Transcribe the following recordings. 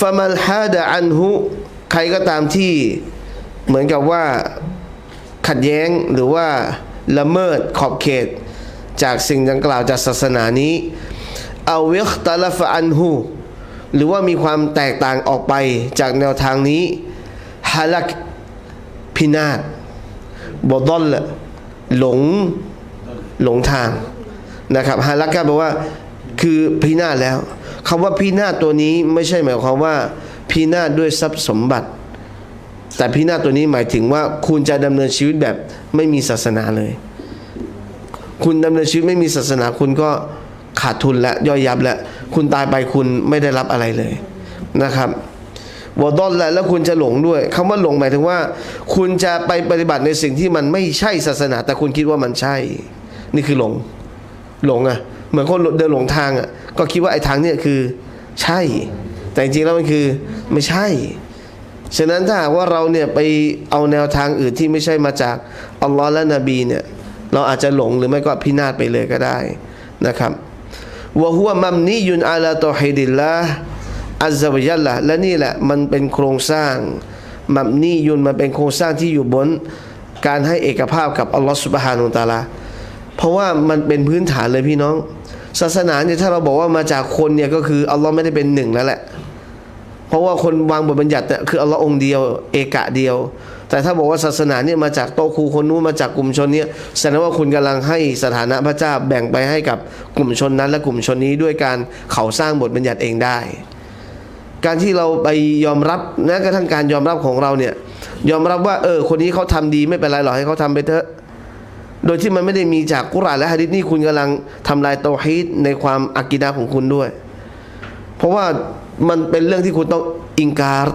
ฟามัลฮาดะอันฮุใครก็ตามที่เหมือนกับว่าขัดแย้งหรือว่าละเมิดขอบเขต จากสิ่งดังกล่าวจากศาสนานี้เอาเวกตาลฟอันฮูหรือว่ามีความแตกต่างออกไปจากแนวทางนี้ฮาลักพินาศบอดอลละหลงหลงทางนะครับฮาลักก็แปลว่าคือพินาศแล้ว คำว่าพินาศตัวนี้ไม่ใช่หมายความว่าพินาศด้วยทรัพย์สมบัติ แต่พินาศตัวนี้หมายถึงว่าคุณจะดำเนินชีวิตแบบไม่มีศาสนาเลย คุณดำเนินชีวิตไม่มีศาสนาคุณก็ขาดทุนและย่อยยับและคุณตายไปคุณไม่ได้รับอะไรเลยนะครับวอดอนและแล้วคุณจะหลงด้วยคำว่าหลงหมายถึงว่า คุณจะไปปฏิบัติในสิ่งที่มันไม่ใช่ศาสนา แต่คุณคิดว่ามันใช่ นี่คือหลง หลงอะ่ะ เหมือนคนเดินหลงทางอะก็คิดว่าไอ้ทางเนี่ยคือใช่ แต่จริงๆแล้วมันคือไม่ใช่ ฉะนั้นถ้าหากว่าเราเนี่ยไปเอาแนวทางอื่นที่ไม่ใช่มาจากอัลลอฮ์และนบีเนี่ยเราอาจจะหลงหรือไม่ก็พินาศไปเลยก็ได้นะครับวะฮุวมัมนียุนอาลาตอฮิดิลละอัลซาวะยัลละและนี่แหละมันเป็นโครงสร้างมัมนียุนมันเป็นโครงสร้างที่อยู่บนการให้เอกภาพกับอัลลอฮ์สุบฮานุตะอาลา เพราะว่ามันเป็นพื้นฐานเลยพี่น้อง ศาสนาเนี่ยถ้าเราบอกว่ามาจากคนเนี่ยก็คืออัลลอฮ์ไม่ได้เป็นหนึ่งแล้วแหละ เพราะว่าคนวางบทบัญญัติเนี่ยคืออัลลอฮ์องค์เดียว เอกะเดียว แต่ถ้าบอกว่าศาสนาเนี่ยมาจากโตครูคนนู้นมาจากกลุ่มชนเนี่ยแสดงว่าคุณกำลังให้สถานะพระเจ้าแบ่งไปให้กับกลุ่มชนนั้นและกลุ่มชนนี้ด้วยการเขาสร้างบทบัญญัติเองได้ การที่เราไปยอมรับแม้กระทั่งการยอมรับของเราเนี่ยยอมรับว่าเออคนนี้เขาทำดีไม่เป็นไรหรอกให้เขาทำไปเถอะ โดยที่มันไม่ได้มีจากกุรอานและฮะดิษนี่คุณกำลังทำลายเตาฮีดในความอากิดาของคุณด้วย เพราะว่ามันเป็นเรื่องที่คุณต้องอิงการ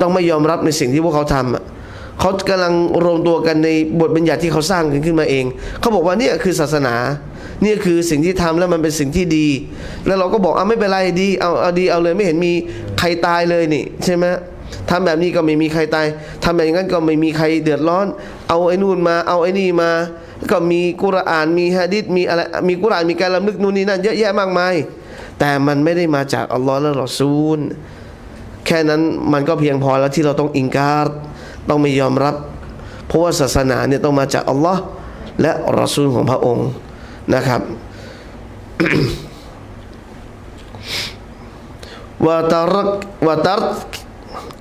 ต้องไม่ยอมรับในสิ่งที่พวกเขาทำอะเขากำลังรวมตัวกันในบทบัญญัติที่เขาสร้างขึ้นมาเอง เขาบอกว่าเนี่ยคือศาสนาเนี่ยคือสิ่งที่ทำแล้วมันเป็นสิ่งที่ดี แล้วเราก็บอกเอาไม่เป็นไรดีเอาเอาดีเอาเลยไม่เห็นมีใครตายเลยนี่ใช่ไหมทำแบบนี้ก็ไม่มีใครตายทำแบบนั้นก็ไม่มีใครเดือดร้อน เอาไอ้นู่นมา เอาไอ้นี่มา ก็มีกุรอานมีฮะดิษมีอะไรมีกุรอานมีการละลึกนู่นนี่นั่นเยอะแยะมากมาย แต่มันไม่ได้มาจากอัลลอฮ์และรอซูล แค่นั้นมันก็เพียงพอแล้วที่เราต้องอิงการต้องไม่ยอมรับ เพราะว่าศาสนาเนี่ยต้องมาจากอัลลอฮ์และรอซูลของพระองค์นะครับวะตารักวะตัรก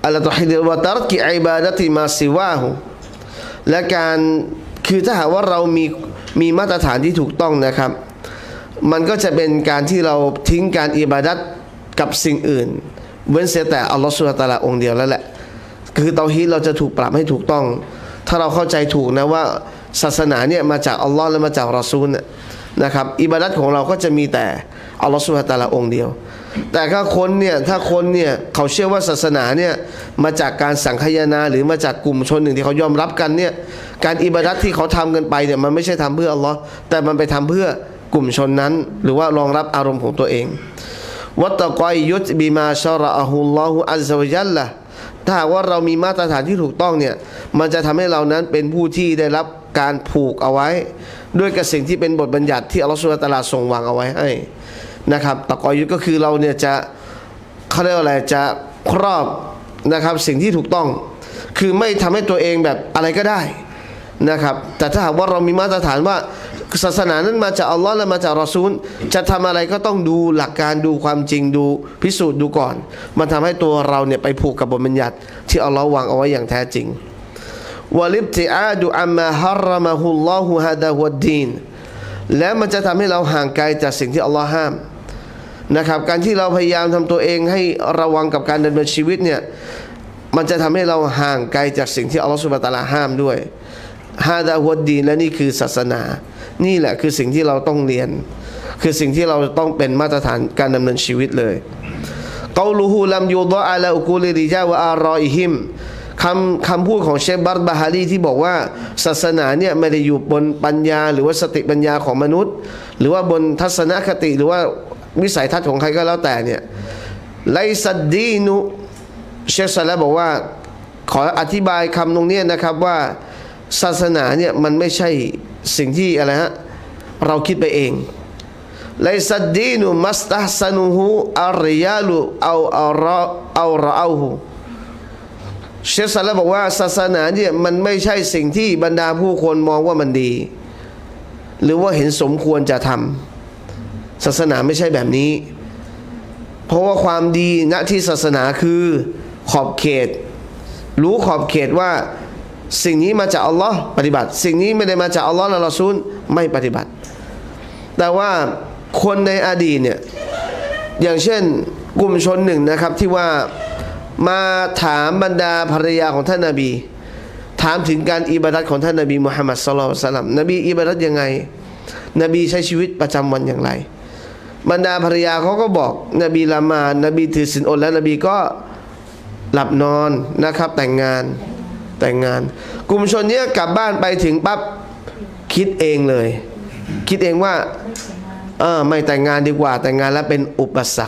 อัลตอฮิดวะตัรกิอิบาดะติมาซิวาหูและการ คือถ้าหากว่าเรามีมีมาตรฐานที่ถูกต้องนะครับ มันก็จะเป็นการที่เราทิ้งการอิบาดัตกับสิ่งอื่น เว้นเสียแต่อัลลอฮฺสุลตาลาองค์เดียวแล้วแหละคือเตาฮีดเราจะถูกปรับให้ถูกต้อง ถ้าเราเข้าใจถูกนะว่าศาสนาเนี่ยมาจากอัลลอฮ์และมาจากรอซูลน่ะนะครับอิบาดัตของเราก็จะมีแต่อัลลอฮฺสุลตาลาองค์เดียว แต่ถ้าคนเนี่ยถ้าคนเนี่ยเขาเชื่อว่าศาสนาเนี่ยมาจากการสังคายนาหรือมาจากกลุ่มชนหนึ่งที่เขายอมรับกันเนี่ยการอิบาดัตที่เขาทำกันไปเนี่ยมันไม่ใช่ทำเพื่ออัลลอฮ์แต่มันไปทำเพื่อกลุ่มชนนั้น หรือว่ารองรับอารมณ์ของตัวเองวัตตะกอยยุตบิมาชาระอัลลอฮุอัลซาวยัลละถ้าว่าเรามีมาตรฐานที่ถูกต้องเนี่ยมันจะทำให้เรานั้นเป็นผู้ที่ได้รับการผูกเอาไว้ ด้วยกับสิ่งที่เป็นบทบัญญัติที่อัลลอฮฺสุลตาราทรงวางเอาไว้ให้ นะครับตะกอยุตก็คือเราเนี่ยจะเขาเรียกว่าอะไรจะครอบนะครับสิ่งที่ถูกต้อง คือไม่ทำให้ตัวเองแบบอะไรก็ได้นะครับ แต่ถ้าหากว่าเรามีมาตรฐานว่าศาสนานั้นมาจากอัลลอฮ์และมาจากรอซูล จะทำอะไรก็ต้องดูหลักการดูความจริงดูพิสูจน์ดูก่อน มันทำให้ตัวเราเนี่ยไปผูกกับบทบัญญัติ ที่อัลลอฮ์วางเอาไว้อย่างแท้จริงวะลิบติอาดูอัมมาฮารมะฮุลลอฮุฮะดะฮุดดีนและมันจะทำให้เราห่างไกลจากสิ่งที่อัลลอฮ์ห้าม นะครับการที่เราพยายามทำตัวเองให้ระวังกับการดำเนินชีวิตเนี่ยมันจะทำให้เราห่างไกลจากสิ่งที่อัลลอฮ์สุบะตะลาห้ามด้วยฮาดาฮุดดีและนี่คือศาสนา นี่แหละคือสิ่งที่เราต้องเรียน คือสิ่งที่เราต้องเป็นมาตรฐานการดำเนินชีวิตเลยกาลูฮูลัมยูดะอาลาอุกูลิริจาวะอารออิฮิมคำคำพูดของเชฟบัตบาฮารีที่บอกว่าศาสนาเนี่ยไม่ได้อยู่บนปัญญา หรือว่าสติปัญญาของมนุษย์ หรือว่าบนทัศนคติหรือว่า วิสัยทัศน์ของใครก็แล้วแต่เนี่ยไลซัดดีนุเชฟซาลาบอกว่า ขออธิบายคำตรงนี้นะครับว่าศาสนาเนี่ยมันไม่ใช่สิ่งที่อะไรฮะเราคิดไปเองไลซัดดีนุมัสตัฮซานุฮูอาริยาลุเอาเอาราเอาเราเอาหูเชฟซัลละบอกว่าศาสนาเนี่ยมันไม่ใช่สิ่งที่บรรดาผู้คนมองว่ามันดี หรือว่าเห็นสมควรจะทำ ศาสนาไม่ใช่แบบนี้ เพราะว่าความดีณที่ศาสนาคือขอบเขต รู้ขอบเขตว่าสิ่งนี้มาจากอัลลอฮ์ปฏิบัติ สิ่งนี้ไม่ได้มาจากอัลลอฮ์และรอซูลไม่ปฏิบัติ แต่ว่าคนในอดีตเนี่ยอย่างเช่นกลุ่มชนหนึ่งนะครับที่ว่ามาถามบรรดาภรรยาของท่านนาบี ถามถึงการอิบาดัตของท่านนาบีมุฮัมมัดสุลลัลสลัมนบีอิบาดัตยังไง นบีใช้ชีวิตประจำวันอย่างไร บรรดาภรรยาเขาก็บอกนบีละมานบีถือศีลอดและนบีก็หลับนอนนะครับแต่งงานแต่งงาน กลุ่มชนเนี้ยกลับบ้านไปถึงปั๊บคิดเองเลย คิดเองว่าเออไม่แต่งงานดีกว่าแต่งงานแล้วเป็นอุปสรรค